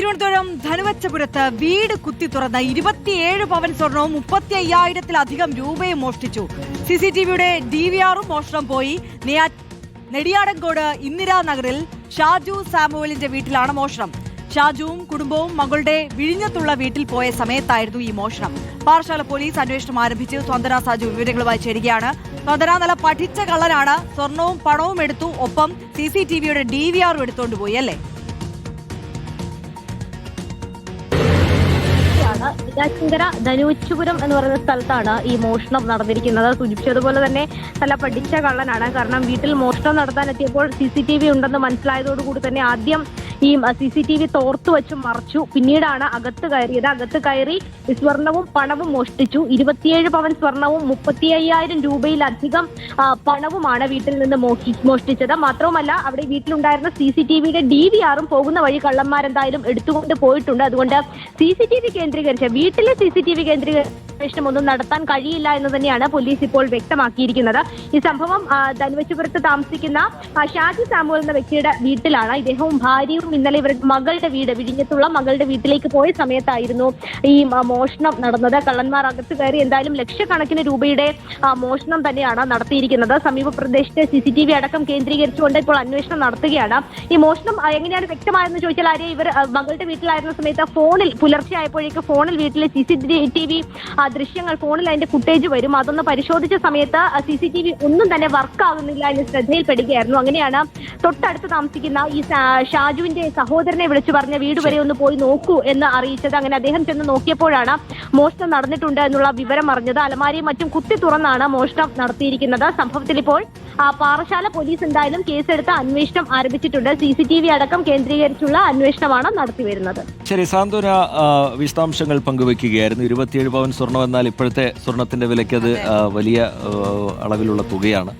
തിരുവനന്തപുരം ധനുവച്ചപുരത്ത് വീട് കുത്തി തുറന്ന് ഇരുപത്തിയേഴ് പവൻ സ്വർണവും മുപ്പത്തി അയ്യായിരത്തിലധികം രൂപയും മോഷ്ടിച്ചു. സി സി ടി വിയുടെ ഡി വി ആറും മോഷണം പോയി. നെടിയാടങ്കോട് ഇന്ദിരാനഗറിൽ ഷാജു സാമുവലിന്റെ വീട്ടിലാണ് മോഷണം. ഷാജുവും കുടുംബവും മകളുടെ വിഴിഞ്ഞത്തുള്ള വീട്ടിൽ പോയ സമയത്തായിരുന്നു ഈ മോഷണം. പാറശാല പോലീസ് അന്വേഷണം ആരംഭിച്ച് സ്വന്തന സാജു വിവരങ്ങളുമായി ചേരുകയാണ്. സ്വന്തന നല്ല പഠിച്ച കള്ളനാണ്. സ്വർണവും പണവും എടുത്തു ഒപ്പം സി സി ടി വിയുടെ ഡി വി ആറും എടുത്തുകൊണ്ടുപോയി അല്ലേ? ഇടാച്ചിങ്കര ധനുച്ചുപുരം എന്ന് പറയുന്ന സ്ഥലത്താണ് ഈ മോഷണം നടന്നിരിക്കുന്നത്. സൂചിപ്പിച്ചതുപോലെ തന്നെ നല്ല പഠിച്ച കള്ളനാണ്. കാരണം വീട്ടിൽ മോഷണം നടത്താൻ എത്തിയപ്പോൾ സി സി ടി വി ഉണ്ടെന്ന് മനസ്സിലായതോടുകൂടി തന്നെ ആദ്യം ഈ സി സി ടി വി തോർത്തു വെച്ച് മറച്ചു. പിന്നീടാണ് അകത്ത് കയറിയത്. അകത്ത് കയറി സ്വർണവും പണവും മോഷ്ടിച്ചു. ഇരുപത്തിയേഴ് പവൻ സ്വർണവും മുപ്പത്തി അയ്യായിരം രൂപയിലധികം പണവുമാണ് വീട്ടിൽ നിന്ന് മോഷ്ടി മോഷ്ടിച്ചത്. മാത്രവുമല്ല അവിടെ വീട്ടിലുണ്ടായിരുന്ന സി സി ടി വിയുടെ ഡി വി ആറും പോകുന്ന വഴി കള്ളന്മാരെന്തായാലും എടുത്തുകൊണ്ട് പോയിട്ടുണ്ട്. അതുകൊണ്ട് സി സി ടി വി കേന്ദ്രീകരിച്ച വീട്ടിലെ സി സി ടി വി കേന്ദ്രീകരണം ഒന്നും നടത്താൻ കഴിയില്ല എന്ന് തന്നെയാണ് പോലീസ് ഇപ്പോൾ വ്യക്തമാക്കിയിരിക്കുന്നത്. ഈ സംഭവം ധനുവശപുരത്ത് താമസിക്കുന്ന ഷാജി സാമുവൽ എന്ന വ്യക്തിയുടെ വീട്ടിലാണ്. ഇദ്ദേഹവും ഭാര്യയും ഇന്നലെ ഇവരുടെ മകളുടെ വീട് വിഴിഞ്ഞത്തുള്ള മകളുടെ വീട്ടിലേക്ക് പോയ സമയത്തായിരുന്നു ഈ മോഷണം നടന്നത്. കള്ളന്മാർ അകത്ത് കയറി എന്തായാലും ലക്ഷക്കണക്കിന് രൂപയുടെ മോഷണം തന്നെയാണ് നടത്തിയിരിക്കുന്നത്. സമീപ പ്രദേശത്തെ സി സി ടി വി അടക്കം കേന്ദ്രീകരിച്ചുകൊണ്ട് ഇപ്പോൾ അന്വേഷണം നടത്തുകയാണ്. ഈ മോഷണം എങ്ങനെയാണ് വ്യക്തമായെന്ന് ചോദിച്ചാൽ ആര്യ ഇവർ മകളുടെ വീട്ടിലായിരുന്ന സമയത്ത് ഫോണിൽ പുലർച്ചെ ആയപ്പോഴേക്ക് ഫോണിൽ വീട്ടിലെ സി സി ടി വി ദൃശ്യങ്ങൾ ഫോണിൽ അതിന്റെ ഫുട്ടേജ് വരും. അതൊന്ന് പരിശോധിച്ച സമയത്ത് സി സി ടി വി ഒന്നും തന്നെ വർക്ക് ആകുന്നില്ല എന്ന് ശ്രദ്ധയിൽപ്പെടുകയായിരുന്നു. അങ്ങനെയാണ് തൊട്ടടുത്ത് താമസിക്കുന്ന ഈ ഷാജുവിന്റെ സഹോദരനെ വിളിച്ചു പറഞ്ഞ വീട് വരെ ഒന്ന് പോയി നോക്കൂ എന്ന് അറിയിച്ചത്. അങ്ങനെ അദ്ദേഹം ചെന്ന് നോക്കിയപ്പോഴാണ് മോഷണം നടന്നിട്ടുണ്ട് എന്നുള്ള വിവരം അറിഞ്ഞത്. അലമാരിയും മറ്റും കുത്തി തുറന്നാണ് മോഷണം നടത്തിയിരിക്കുന്നത്. സംഭവത്തിൽ ഇപ്പോൾ പാറശാല പോലീസ് എന്തായാലും കേസെടുത്ത് അന്വേഷണം ആരംഭിച്ചിട്ടുണ്ട്. സി സി ടി വി അടക്കം കേന്ദ്രീകരിച്ചുള്ള അന്വേഷണമാണ് നടത്തിവരുന്നത്. ശരി സാന്ത്വന വിശദാംശങ്ങൾ പങ്കുവെക്കുകയായിരുന്നു. ഇരുപത്തിയേഴ് പവൻ സ്വർണം എന്നാൽ ഇപ്പോഴത്തെ സ്വർണത്തിന്റെ വിലയ്ക്ക് അത് വലിയ അളവിലുള്ള തുകയാണ്.